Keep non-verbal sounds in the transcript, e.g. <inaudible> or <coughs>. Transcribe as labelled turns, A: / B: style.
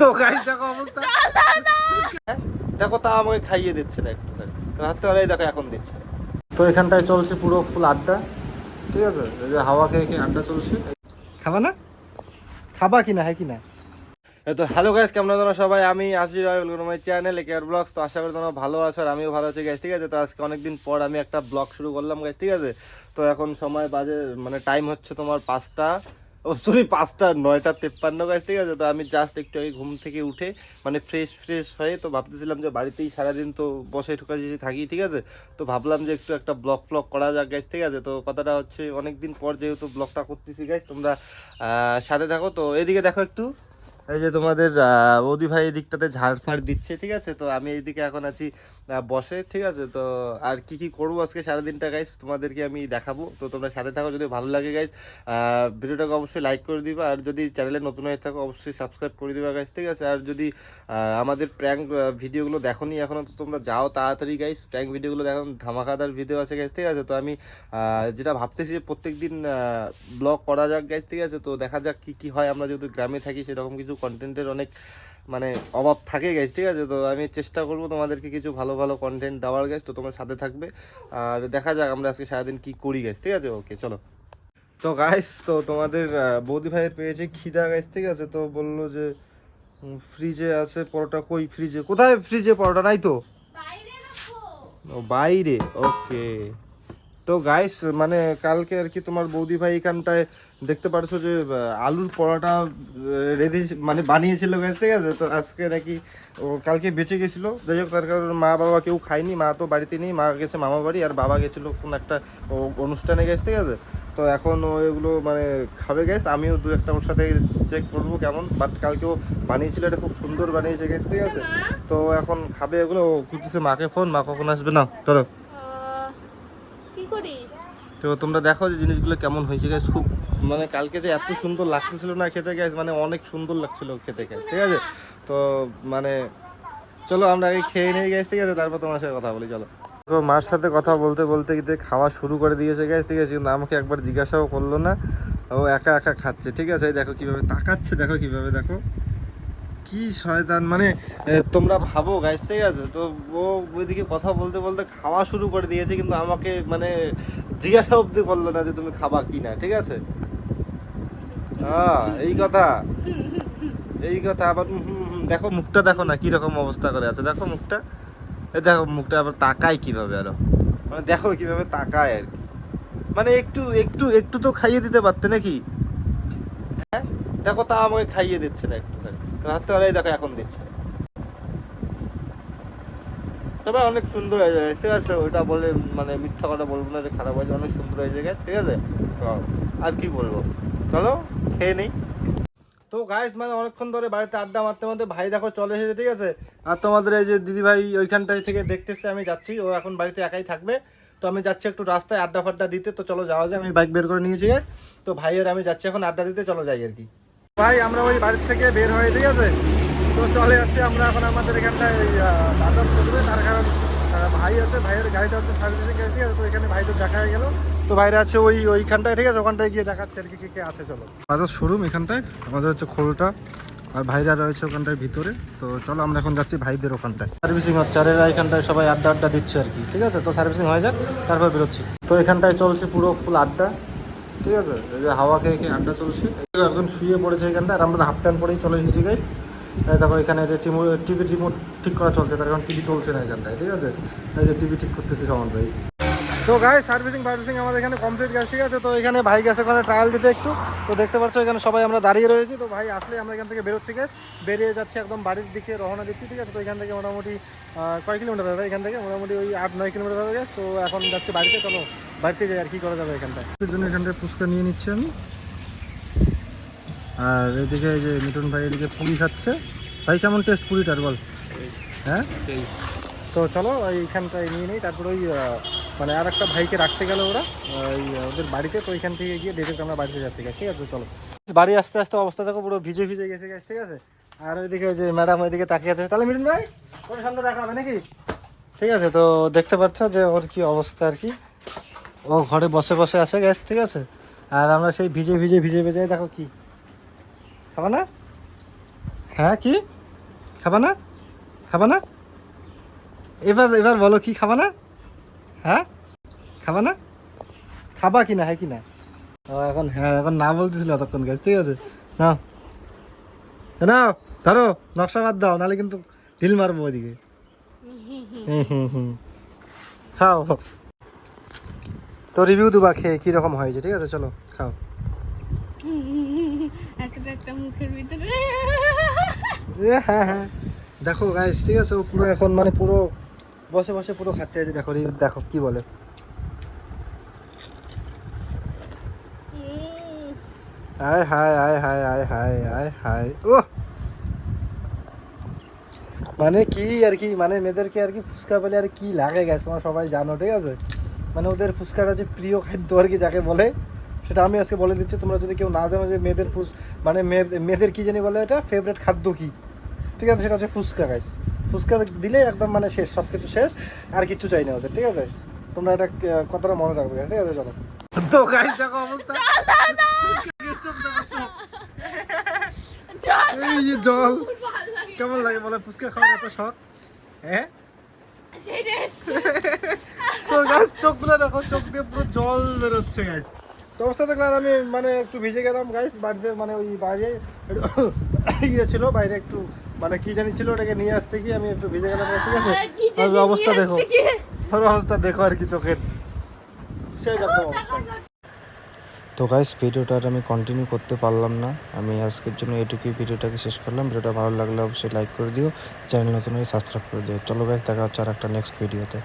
A: তো গাইস দেখো অবস্থা? দেখো তা আমাকে খাইয়ে দিচ্ছে না একটু রাত্রেবেলায় দেখো এখন দিচ্ছে তো এখানটায় চলছে পুরো ফুল আড্ডা ঠিক আছে? এই যে হাওয়া খেয়ে খেয়ে আড্ডা চলছে। খাবা না? খাবা কি না হ্যাঁ কি না এই তো হ্যালো গাইস কেমন তোমরা সবাই? আমি আসি Roy my channel care vlogs তো আশা করি তোমরা ভালো আছো আর আমিও ভালো আছি গাইস ঠিক আছে? তো আজকে অনেকদিন পর আমি একটা ব্লগ শুরু করলাম গাইস ঠিক আছে? তো এখন সময় বাজে মানে টাইম হচ্ছে তোমার পাঁচটা। সরি পাঁচটা, নয়টা, তেপ্পান্ন গাছ ঠিক আছে? তো আমি জাস্ট একটু আগে ঘুম থেকে উঠে মানে ফ্রেশ ফ্রেশ হয়ে তো ভাবতেছিলাম যে বাড়িতেই সারাদিন তো বসে ঠোকা যদি থাকি, ঠিক আছে? তো ভাবলাম যে একটু একটা ব্লগ ফ্লগ করা যাক গাছ ঠিক আছে? তো কথাটা হচ্ছে অনেক দিন পর যেহেতু ব্লগটা করতেছি গাইস তোমরা সাথে থাকো। তো এদিকে দেখো একটু, এই যে তোমাদের বৌদি ভাই এই দিকটাতে ঝাড় ফাড় দিচ্ছে, ঠিক আছে? তো আমি এইদিকে এখন আছি বসে, ঠিক আছে, তো আর কি কি করব আজকে সারাদিনটা গাইস তোমাদেরকে আমি দেখাবো। তো তোমরা সাথে থাকো যদি ভালো লাগে গাইস ভিডিওটাকে অবশ্যই লাইক করে দিবা। আর যদি চ্যানেলে নতুন হয়ে থাকো, অবশ্যই সাবস্ক্রাইব করে দিবা গাইস ঠিক আছে? আর যদি আমাদের প্র্যাঙ্ক ভিডিওগুলো দেখো নি এখনও, তো তোমরা যাও তাড়াতাড়ি গাইস প্র্যাঙ্ক ভিডিওগুলো দেখো, ধামাকাদার ভিডিও আছে গাইস ঠিক আছে? তো আমি যেটা ভাবতেছি যে প্রত্যেক দিন ব্লগ করা যাক গাইস ঠিক আছে? তো দেখা যাক কি কি হয়। আমরা যেহেতু গ্রামে থাকি, সেরকম কিছু কন্টেন্টের অনেক মানে অভাব থাকে গাইস ঠিক আছে? তো আমি চেষ্টা করব তোমাদেরকে কিছু ভালো ভালো কন্টেন্ট দেওয়ার গাইস তো তোমার সাথে থাকবে। আর দেখা যাক আমরা আজকে সারাদিন কি করি গাইস ঠিক আছে? ওকে চলো। তো গাইস তো তোমাদের বৌদি ভাইয়ের পেয়েছে খিদা গাইস ঠিক আছে? তো বলল যে ফ্রিজে আছে পরোটা কই ফ্রিজে কোথায় ফ্রিজে পরোটা? নাই তো? ও বাইরে ওকে তো গাইস মানে কালকে আর কি তোমার বৌদি ভাই এখানটায় দেখতে পারছ যে আলুর পরোটা রেডি মানে বানিয়েছিল গাইস ঠিক আছে? তো আজকে নাকি ও কালকে বেঁচে গেছিল। যাই হোক তার কারণ মা বাবা কেউ খায়নি মা তো বাড়িতে নেই মা গেছে মামা বাড়ি আর বাবা গেছিল কোন একটা ও- অনুষ্ঠানে গেছে ঠিক আছে? তো এখন এগুলো মানে খাবে গেছে আমিও দু একটা ওর সাথে চেক করব কেমন বাট কালকেও বানিয়েছিল এটা খুব সুন্দর বানিয়েছে গেছে ঠিক আছে? তো এখন খাবে এগুলো ও করতেছে মাকে ফোন মা কখন আসবে না চলো তো তোমরা দেখো যে জিনিসগুলো কেমন হয়েছে গাইস খুব মানে কালকে যে এত সুন্দর লাগতেছিল না খেতে গাইস মানে অনেক সুন্দর লাগছিল খেতে গাইস ঠিক আছে? তো মানে চলো আমরা আগে খেয়ে নিয়ে গেছি ঠিক আছে? তারপর তোমার সাথে কথা বলি, চলো। তো মার সাথে কথা বলতে বলতে কিন্তু খাওয়া শুরু করে দিয়েছে গাইস ঠিক আছে? কিন্তু আমাকে একবার জিজ্ঞাসাও করল না। ও একা একা খাচ্ছে, ঠিক আছে? দেখো কীভাবে তাকাচ্ছে, দেখো কীভাবে, দেখো। কি শয়তান? মানে তোমরা ভাবো গাইস ঠিক আছে? তো ও ওইদিকে কথা বলতে বলতে খাওয়া শুরু করে দিয়েছে, কিন্তু আমাকে মানে জিজ্ঞাসা অব্দি করল না যে তুমি খাবা কি না, ঠিক আছে? হ্যাঁ এই কথা। এই কথা, আবার দেখো মুখটা দেখো না, কীরকম অবস্থা করে আছে। দেখো মুখটা। এই দেখো মুখটা আবার তাকায় কীভাবে আরও। মানে দেখো কীভাবে তাকায় আর কি। মানে একটু একটু একটু তো খাইয়ে দিতে পারতে নাকি? হ্যাঁ? দেখো তা আমাকে খাইয়ে দিচ্ছে না রাত্রেবেলায় দেখো এখন দিচ্ছে। তবে অনেক সুন্দর হয়ে যায়, ঠিক আছে? ওইটা বলে মানে মিথ্যা কথা বলব না যে খারাপ হয়েছে, অনেক সুন্দর হয়েছে গেছে ঠিক আছে? আর কি বলব? চলো, খেয়ে নেই। তো গাইস মানে অনেকক্ষণ ধরে বাড়িতে আড্ডা মারতে মারতে ভাই দেখো চলে এসেছে, ঠিক আছে? আর তোমাদের এই যে দিদি ভাই ওইখানটায় থেকে দেখতেছে, আমি যাচ্ছি, ও এখন বাড়িতে একাই থাকবে। তো আমি যাচ্ছি একটু রাস্তায় আড্ডা ফাড্ডা দিতে, তো চলো যাওয়া যায় আমি বাইক বের করে নিয়েছি গাইস তো ভাইয়ের আমি যাচ্ছি এখন আড্ডা দিতে, চলো যাই আর কি। ভাই, আমরা ওই বাড়ির থেকে বের হয়ে, ঠিক আছে? তো চলে আসছি আমরা এখন আমাদের এখানটায় বাজার করবে। তার কারণ ভাই আছে, ভাইয়ের গাড়িটা হচ্ছে সার্ভিসিং গেছে ঠিক আছে তো এখানে ভাই তো দেখা হয়ে গেল। তো বাইরে আছে ওই, ওইখানটায়, ঠিক আছে? ওখানটায় গিয়ে দেখাচ্ছে আর কি, কে কে আছে, চলো। বাজার শোরুম এখানটায়, আমাদের হচ্ছে খোলটা, আর ভাইরা রয়েছে ওখানটায় ভিতরে। তো চলো, আমরা এখন যাচ্ছি ভাইদের ওখানটায়। সার্ভিসিং হচ্ছে, আর এরা এখানটায় সবাই আড্ডা আড্ডা দিচ্ছে আর কি, ঠিক আছে? তো সার্ভিসিং হয়ে যাক, তারপর বেরোচ্ছি। তো এখানটায় চলছে পুরো ফুল আড্ডা। ঠিক আছে? এই যে হাওয়া খেয়ে খেয়ে আড্ডা চলছে। একজন শুয়ে পড়েছে এখানটা আর আমরা হাফ প্যান্ট পরেই চলে এসেছি গাইস দেখো, এখানে যে টিমো টিভি রিমোট ঠিক করা চলছে, তার কারণ টিভি চলছে না এখানটায়, ঠিক আছে? এই যে টিভি ঠিক করতেছি সমান ভাই। তো গাই সার্ভিসিং সার্ভিসিং আমাদের এখানে কমপ্লিট গেছে ঠিক আছে? তো এখানে ভাই গেছে ওখানে ট্রায়াল দিতে একটু। তো দেখতে পাচ্ছ, এখানে সবাই আমরা দাঁড়িয়ে রয়েছি। তো ভাই, আসলে আমরা এখান থেকে বেরোচ্ছি গ্যাস বেরিয়ে যাচ্ছি একদম বাড়ির দিকে, রওনা দিচ্ছি, ঠিক আছে? তো এখান থেকে মোটামুটি কয় কিলোমিটার হবে এখান থেকে? মোটামুটি ওই আট, নয় কিলোমিটার হবে গ্যাস তো এখন যাচ্ছি বাড়িতে, চলো। বাড়িতে যাই আর কি করা যাবে এখানটায়? জন্য এখানটায় ফুচকা নিয়ে নিচ্ছি আমি। আর এদিকে এই যে মিটন ভাই এদিকে পুরি খাচ্ছে। ভাই কেমন টেস্ট পুরিটার বল? হ্যাঁ? তো চলো এইখানটায় নিয়ে নিই। তারপর ওই মানে আর একটা ভাইকে রাখতে গেল ওরা ওই ওদের বাড়িতে। তো ওইখান থেকে গিয়ে ডেটে আমরা বাড়িতে যাচ্ছি ঠিক আছে? চলো। বাড়ি আসতে আসতে অবস্থা দেখো পুরো ভিজে ভিজে গেছে গেছে ঠিক আছে? আর ওইদিকে ওই যে ম্যাডাম ওইদিকে তাকিয়ে আছে। তাহলে মিটন ভাই ওর সামনে দেখা হবে নাকি? ঠিক আছে তো দেখতে পাচ্ছ যে ওর কি অবস্থা আর কি। ও ঘরে বসে বসে আছে গ্যাস ঠিক আছে? আর আমরা সেই ভিজে ভিজে ভিজে ভিজে দেখো কি? খাবা না? হ্যাঁ কি? খাবা না? খাবা না? এবার এবার বলো কি খাবা না? হ্যাঁ? খাবা না? খাবা কি না হ্যাঁ কি না? ও এখন হ্যাঁ এখন না বলতেছিল তখন গাছ ঠিক আছে? নাও। না ধরো নকশা বাদ দাও নাহলে কিন্তু ঢিল মারবো ওইদিকে। <laughs> হুম হুম হুম। খাও। তো রিভিউ দেবা খেয়ে কীরকম হয়েছে ঠিক আছে চলো খাও। হ্যাঁ হ্যাঁ। দেখো গাইস ঠিক আছে ও পুরো এখন মানে পুরো বসে বসে পুরো খাচ্ছে যে দেখো রিভিউ দেখো কি বলে। আয় হায় আয় হায় আয় হায় আয় হায়। ও মানে কি আর কি মানে মেয়েদেরকে আর কি ফুচকা পেলে আর কি লাগে গেছে তোমরা সবাই জানো ঠিক আছে? মানে ওদের ফুচকাটা যে প্রিয় খাদ্য আর কি যাকে বলে সেটা আমি আজকে বলে দিচ্ছি। তোমরা যদি কেউ না জানো যে মেয়েদের ফুস মানে মেয়ে- মেয়েদের কী জানি বলে এটা? ফেভারিট খাদ্য কি? ঠিক আছে সেটা হচ্ছে ফুচকা গাইস ফুচকা দিলে একদম মানে শেষ সব কিছু শেষ আর কিছু চাই না ওদের ঠিক আছে? তোমরা এটা কতটা মনে রাখবে ঠিক আছে? চলো। তো গাইস দেখো অবস্থা।
B: জল।
A: কেমন লাগে বলে ফুচকা খাওয়ার এত শখ? হ্যাঁ। তো গাছ চোখগুলো দেখো চোখ দিয়ে পুরো জল বেরোচ্ছে গাছ তো অবস্থা দেখলাম আমি মানে একটু ভিজে গেলাম গাইস বাড়িতে মানে ওই বাইরে <coughs> ইয়ে ছিল বাইরে একটু মানে কি জানি ছিল ওটাকে নিয়ে আসতে গিয়ে আমি একটু ভিজে গেলাম ঠিক আছে? অবস্থা দেখো। অবস্থা দেখো আর কি চোখের। সেই রকম অবস্থা। তো গাইস ভিডিওটা আর আমি কন্টিনিউ করতে পারলাম না। আমি আজকের জন্য এটুকুই ভিডিওটাকে শেষ করলাম। ভিডিওটা ভালো লাগলে অবশ্যই লাইক করে দিও। চ্যানেল নতুন হয়ে সাবস্ক্রাইব করে দিও। চলো গাইস দেখা হচ্ছে আর একটা নেক্সট ভিডিওতে